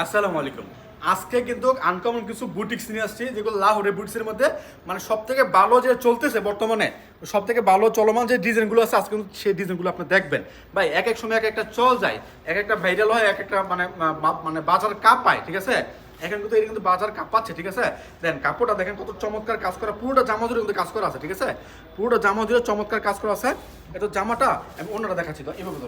আসসালামু আলাইকুম। আজকে কিন্তু আনকমন কিছু বুটিক্স নিয়ে আসছি, যেগুলো লাহোরের বুটিক্সের মধ্যে মানে সব থেকে ভালো যে চলতেছে বর্তমানে সব থেকে ভালো চলমান যে ডিজাইনগুলো আছে, আজকে কিন্তু সেই ডিজাইনগুলো আপনি দেখবেন। ভাই, এক এক সময় এক একটা চল যায়, এক একটা ভাইরাল হয়, এক একটা মানে মানে বাজার কাপ পায়, ঠিক আছে? এখন কিন্তু এটা কিন্তু বাজার কাপ পাচ্ছে, ঠিক আছে? দেন কাপড়টা দেখেন কত চমৎকার কাজ করা, পুরোটা জামা জুড়ে কিন্তু কাজ করা আছে, ঠিক আছে? পুরোটা জামা জুড়ে চমৎকার কাজ করা আছে। এটা জামাটা আমি অন্যটা দেখাচ্ছি, তো এভাবে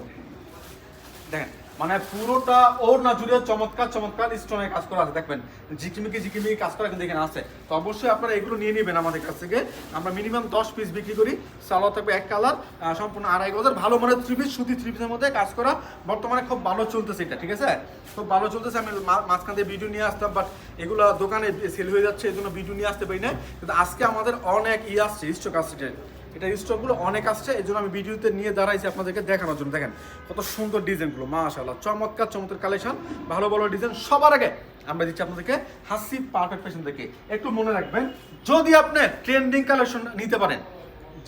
দেখেন মানে পুরোটা ওর না জুড়ে চমৎকার চমৎকার স্টোনের কাজ করা আছে। দেখবেন, ঝিকিমিকি ঝিকিমিকি কাজ করা কিন্তু এখানে আছে। তো অবশ্যই আপনারা এগুলো নিয়ে নেবেন আমাদের কাছ থেকে। আমরা মিনিমাম দশ পিস বিক্রি করি। সালোয়ার থাকবে এক কালার সম্পূর্ণ আড়াই গজের, ভালো মানের থ্রি পিস সুতি থ্রি পিসের মধ্যে কাজ করা। বর্তমানে খুব ভালো চলতেছে এটা, ঠিক আছে? খুব ভালো চলতেছে। আমি মাঝখান দিয়ে ভিডিও নিয়ে আসতাম বাট এগুলো দোকানে সেল হয়ে যাচ্ছে এই জন্য ভিডিও নিয়ে আসতে পারি না কিন্তু আজকে আমাদের অনেক ই আসছে স্টক আসছে এটা। স্টকগুলো অনেক আসছে এই জন্য আমি ভিডিওতে নিয়ে দাঁড়াইছি আপনাদেরকে দেখানোর জন্য। দেখেন কত সুন্দর ডিজাইনগুলো মাশাআল্লাহ, চমৎকার চমৎকার কালেকশন ভালো ভালো ডিজাইন সবার আগে আমরা দিচ্ছি আপনাদেরকে হাসি পারফেক্ট ফ্যাশন থেকে একটু মনে রাখবেন, যদি আপনি ট্রেন্ডিং কালেকশন নিতে পারেন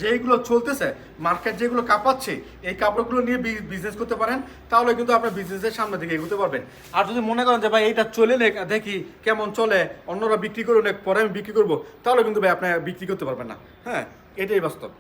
যেগুলো চলতেছে মার্কেট যেগুলো কাঁপাচ্ছে, এই কাপড়গুলো নিয়ে বিজনেস করতে পারেন, তাহলে কিন্তু আপনার বিজনেসের সামনে দিকে এগোতে পারবেন। আর যদি মনে করেন যে, ভাই, এইটা চলে নে, দেখি কেমন চলে, অন্যরা বিক্রি করুন পরে আমি বিক্রি করব, তাহলে কিন্তু ভাই আপনি বিক্রি করতে পারবেন না। হ্যাঁ এটাই বাস্তব।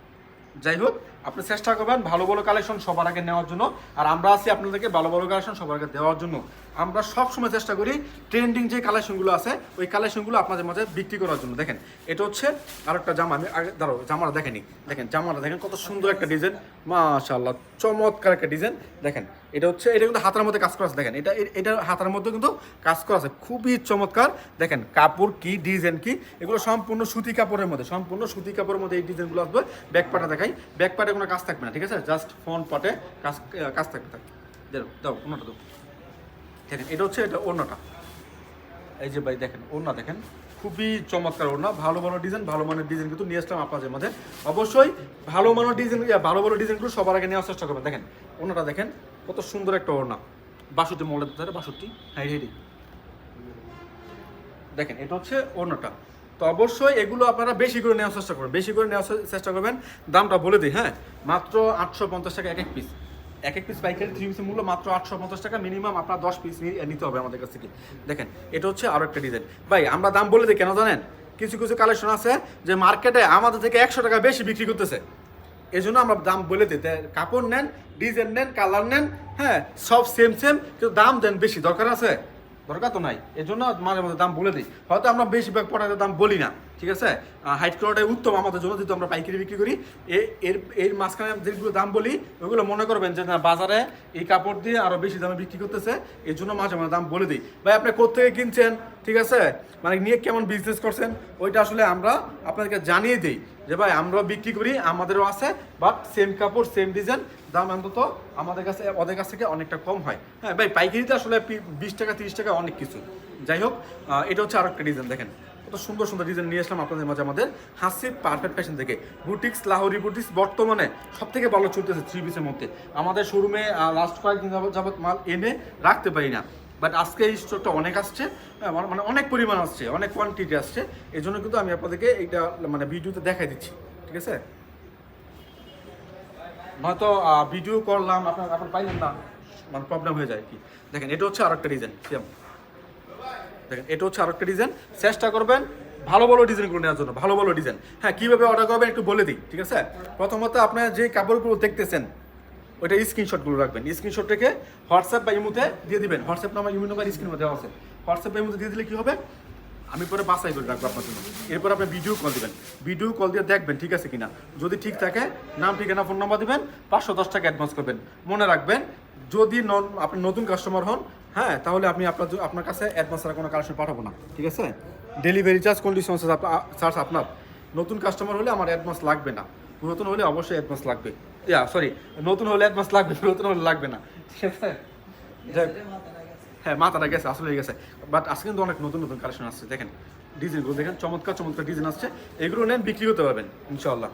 যাই হোক আপনি চেষ্টা করবেন ভালো ভালো কালেকশন সবার আগে নেওয়ার জন্য। আর আমরা আছি আপনাদেরকে ভালো ভালো কালেকশন সবার আগে দেওয়ার জন্য। আমরা সব সময় চেষ্টা করি ট্রেন্ডিং যে কালেকশনগুলো আছে, ওই কালেকশনগুলো আপনাদের মাঝে বিক্রি করার জন্য। দেখেন, এটা হচ্ছে আরেকটা জামা। আমি আগে দাঁড়াও, জামাটা দেখেনি দেখেন, জামাটা দেখেন, কত সুন্দর একটা ডিজাইন মাশাআল্লাহ, চমৎকার একটা ডিজাইন দেখেন, এটা হচ্ছে এটা কিন্তু হাতার মধ্যে কাজ করা আছে। দেখেন, এটা এটা হাতার মধ্যে কিন্তু কাজ করা আছে। খুবই চমৎকার। দেখেন, কাপড় কি ডিজাইন কি, এগুলো সম্পূর্ণ সুতি কাপড়ের মধ্যে সম্পূর্ণ সুতি কাপড়ের মধ্যে এই ডিজাইনগুলো আসবে। ব্যাক পাটে দেখাই। ব্যাক পাটে কোনো কাজ থাকবে না, ঠিক আছে? জাস্ট ফোন পটে কাজ কাজ থাকবে থাকবে দাও দাও অন্যটা দাও। দেখেন, এটা হচ্ছে এটা অন্যটা এই যে ভাই, দেখেন, ওড়না দেখেন। খুবই চমৎকার ওড়না, ভালো ভালো ডিজাইন ভালো মানের ডিজাইন কিন্তু নিয়ে আসলাম আপনাদের মধ্যে অবশ্যই ভালো মানের ডিজাইন ভালো ভালো ডিজাইনগুলো সবার আগে নেওয়ার চেষ্টা করবেন। দেখেন, ওড়নাটা দেখেন, কত সুন্দর একটা ওড়না। বাষট্টি মলের ধরে বাষট্টি? হ্যাঁ হেডি দেখেন, এটা হচ্ছে ওড়নাটা। তো অবশ্যই এগুলো আপনারা বেশি করে নেওয়ার চেষ্টা করবেন, বেশি করে নেওয়ার চেষ্টা করবেন। দামটা বলে দিই হ্যাঁ? মাত্র আটশো পঞ্চাশ টাকা এক এক পিস এক এক পিস পাইকারি থ্রি পিসের মূল্য মাত্র আটশো পঞ্চাশ টাকা মিনিমাম আপনার দশ পিস নিতে হবে আমাদের কাছ থেকে। দেখেন, এটা হচ্ছে আরও একটা ডিজাইন ভাই, আমরা দাম বলে দিই, কেন জানেন? কিছু কিছু কালেকশন আছে যে মার্কেটে আমাদের থেকে একশো টাকা বেশি বিক্রি করতেছে। এই জন্য আমরা দাম বলে দিই কাপড় নেন ডিজাইন নেন কালার নেন হ্যাঁ সব সেম সেম কিন্তু দাম দেন বেশি। দরকার আছে? দরকার তো নাই। এই জন্য মাঝে মধ্যে দাম বলে দিই। হয়তো আমরা বেশি বেশিরভাগ প্রোডাক্টের দাম বলি না। ঠিক আছে? হাইট কালারটাই উত্তম আমাদের জন্য, যেহেতু আমরা পাইকারি বিক্রি করি। এর এর মাঝখানে যেগুলো দাম বলি, ওগুলো মনে করবেন যে না, বাজারে এই কাপড় দিয়ে আরও বেশি দামে বিক্রি করতেছে, এর জন্য মাঝে মাঝে দাম বলে দিই। ভাই, আপনি কোথেকে কিনছেন? ঠিক আছে? মানে নিয়ে কেমন বিজনেস করছেন? ওইটা আসলে আমরা আপনাদেরকে জানিয়ে দিই যে, ভাই, আমরাও বিক্রি করি, আমাদেরও আছে বাট সেম কাপড় সেম ডিজাইন দাম অন্তত আমাদের কাছে, ওদের কাছ থেকে অনেকটা কম হয়। হ্যাঁ ভাই, পাইকারিতে আসলে বিশ টাকা, তিরিশ টাকা অনেক কিছু। যাই হোক এটা হচ্ছে আরেকটা ডিজাইন দেখেন। কত সুন্দর সুন্দর ডিজাইন নিয়ে আসলাম আপনাদের মাঝে আমাদের হাসির পারফেক্ট ফ্যাশন থেকে। বুটিক্স লাহোরি বুটিক্স বর্তমানে সব থেকে ভালো চলতেছে থ্রি পিসের মধ্যে। আমাদের শোরুমে লাস্ট কয়েকদিন যাবত মাল এনে রাখতে পারি না। বাট আজকে এই স্টকটা অনেক আসছে মানে- মানে অনেক পরিমাণ আসছে, অনেক কোয়ান্টিটি আসছে। এই জন্য কিন্তু আমি আপনাদেরকে এইটা মানে ভিডিওতে দেখাই দিচ্ছি, ঠিক আছে? নয়তো ভিডিও করলাম আপনার আপনার পাইলেন না মানে প্রবলেম হয়ে যায় কি। দেখেন, এটা হচ্ছে আরেকটা ডিজাইন সেম। দেখেন, এটা হচ্ছে আরেকটা ডিজাইন চেষ্টা করবেন ভালো ভালো ডিজাইনগুলো নেওয়ার জন্য, ভালো ভালো ডিজাইন হ্যাঁ কীভাবে অর্ডার করবেন একটু বলে দিই, ঠিক আছে? প্রথমত আপনার যে কাপড়গুলো দেখতেছেন, ওইটা স্ক্রিনশটগুলো রাখবেন। স্ক্রিনশট রেখে হোয়াটসঅ্যাপ বা ইমুতে দিয়ে দিবেন। হোয়াটসঅ্যাপ নাম্বার ইমু নাম্বার স্ক্রিনে দেওয়া আছে। হোয়াটসঅ্যাপ বা ইমুতে দিয়ে দিলে কী হবে? আমি পরে বাসাই করে রাখব আপনার জন্য। এরপর আপনি ভিডিও কল দিবেন। ভিডিও কল দিয়ে দেখবেন ঠিক আছে কিনা। যদি ঠিক থাকে, নাম, ঠিকানা ফোন নাম্বার দিবেন, পাঁচশো দশ টাকা অ্যাডভান্স করবেন। মনে রাখবেন, যদি নন আপনি নতুন কাস্টমার হন হ্যাঁ তাহলে আপনি আপনার আপনার কাছে অ্যাডভান্স ছাড়া কোনো কালেকশন পাঠাবো না ঠিক আছে? ডেলিভারি চার্জ কন্ডিশন চার্জ আপনার। নতুন কাস্টমার হলে আমার অ্যাডভান্স লাগবে না। পুরাতন হলে অবশ্যই অ্যাডভান্স লাগবে। ইয়া সরি নতুন হলে অ্যাডভান্স লাগবে পুরাতন হলে লাগবে না। ঠিক আছে? হ্যাঁ মাথাটা গেছে আসলে গেছে। বাট আজকে কিন্তু অনেক নতুন নতুন কালেকশন আসছে দেখেন। ডিজাইনগুলো দেখেন চমৎকার চমৎকার ডিজাইন আসছে। এগুলো নেন বিক্রি করতে পারবেন ইনশাল্লাহ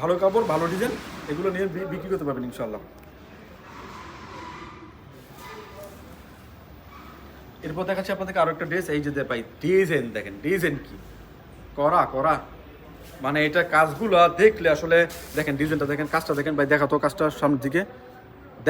ভালো কাপড় ভালো ডিজাইন এগুলো নিয়ে বিক্রি করতে পারবেন ইনশাল্লাহ এরপর দেখাচ্ছি আপনাদেরকে আরও একটা ড্রেস এই যে ভাই ডিজাইন দেখেন ডিজাইন কি? করা করা। মানে এটা কাজগুলো দেখলে আসলে দেখেন ডিজাইনটা দেখেন, কাজটা দেখেন ভাই দেখা তো কাজটা সামনের দিকে।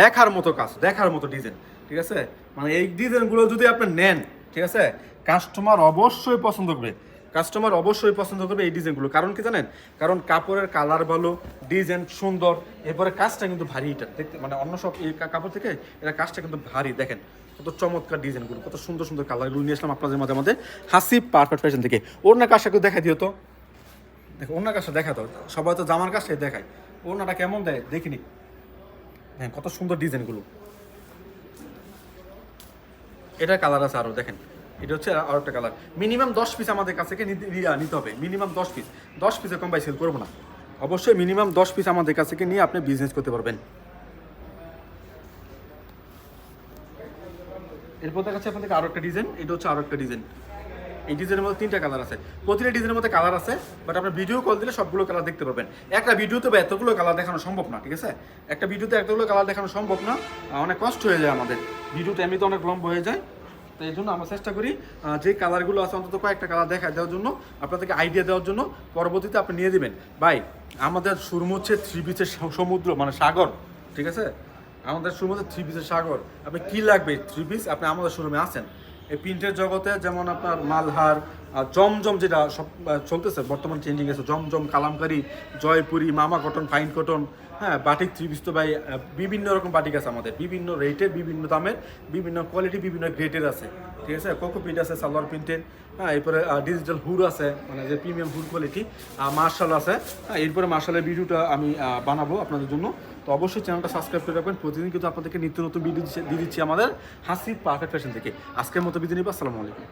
দেখার মতো কাজ, দেখার মতো ডিজাইন ঠিক আছে? মানে এই ডিজাইনগুলো যদি আপনি নেন, ঠিক আছে? কাস্টমার অবশ্যই পছন্দ করবে। কাস্টমার অবশ্যই পছন্দ করবে এই ডিজাইনগুলো কারণ কি জানেন? কারণ কাপড়ের কালার ভালো ডিজাইন সুন্দর, এরপরে কাজটা কিন্তু ভারী এটা। দেখতে মানে অন্য সব এই কাপড় থেকে এটা কাজটা কিন্তু ভারী, দেখেন। কত চমৎকার ডিজাইনগুলো কত সুন্দর সুন্দর কালারগুলো নিয়ে আসলাম আপনাদের মাঝে মাঝে হাসি পারফেক্ট ফ্যাশন থেকে। ওর না একটু দেখা দিও তো। দেখো অন্য কাজটা দেখা তো। সবাই তো জামার কাজটাই দেখায়। ওনাটা কেমন দেয় দেখিনি। হ্যাঁ কত সুন্দর ডিজাইনগুলো এটা কালার আছে আরও দেখেন। এটা হচ্ছে আরও একটা কালার মিনিমাম দশ পিস আমাদের কাছ নিতে হবে। মিনিমাম দশ পিস দশ পিসে কম বাই সেল করব না। অবশ্যই মিনিমাম দশ পিস আমাদের কাছ নিয়ে আপনি বিজনেস করতে পারবেন। এরপর দেখা যাচ্ছে আপনাদের আরও একটা ডিজাইন এটা হচ্ছে আরও একটা ডিজাইন এই ডিজাইনের মধ্যে তিনটা কালার আছে। প্রতিটা ডিজাইনের মধ্যে কালার আছে বাট আপনার ভিডিও কল দিলে সবগুলো কালার দেখতে পাবেন একটা ভিডিওতে বা এতগুলো কালার দেখানো সম্ভব না, ঠিক আছে? একটা ভিডিওতে এতগুলো কালার দেখানো সম্ভব না অনেক কষ্ট হয়ে যায় আমাদের। ভিডিওটা এমনিতে অনেক লম্বা হয়ে যায়। তো এই জন্য আমরা চেষ্টা করি যে কালারগুলো আছে অন্তত কয়েকটা কালার দেখা দেওয়ার জন্য, আপনাদেরকে আইডিয়া দেওয়ার জন্য, পরবর্তীতে আপনি নিয়ে দিবেন ভাই, আমাদের শুরু হচ্ছে থ্রি বিচের সমুদ্র মানে সাগর, ঠিক আছে? আমাদের শুরু হচ্ছে থ্রি পিসের সাগর। আপনি কী লাগবে থ্রি পিস আপনি আমাদের শোরুমে আছেন এই প্রিন্টের জগতে যেমন আপনার মালহার জমজম যেটা সব চলতেছে, বর্তমান চেঞ্জিং আছে জমজম, কালামকারি, জয়পুরি, মামা কটন, ফাইন কটন হ্যাঁ বাটিক থ্রি পিস তো ভাই বিভিন্ন রকম বাটিক আছে আমাদের, বিভিন্ন রেটের বিভিন্ন দামের, বিভিন্ন কোয়ালিটি বিভিন্ন গ্রেটের আছে, ঠিক আছে? কোকো প্রিন্ট আছে, সালোয়ার প্রিন্টের হ্যাঁ এরপরে ডিজিটাল হুর আছে মানে যে প্রিমিয়াম হুর কোয়ালিটি মার্শাল আছে হ্যাঁ এরপরে মার্শালের ভিডিওটা আমি বানাবো আপনাদের জন্য। তো অবশ্যই চ্যানেলটা সাবস্ক্রাইব করে রাখবেন। প্রতিদিন কিন্তু আপনাদেরকে নিত্য নতুন ভিডিও দিয়ে দিচ্ছি আমাদের হাসি পারফেক্ট ফ্যাশন থেকে। আজকের মতো বিদিনী আসসালামু আলাইকুম।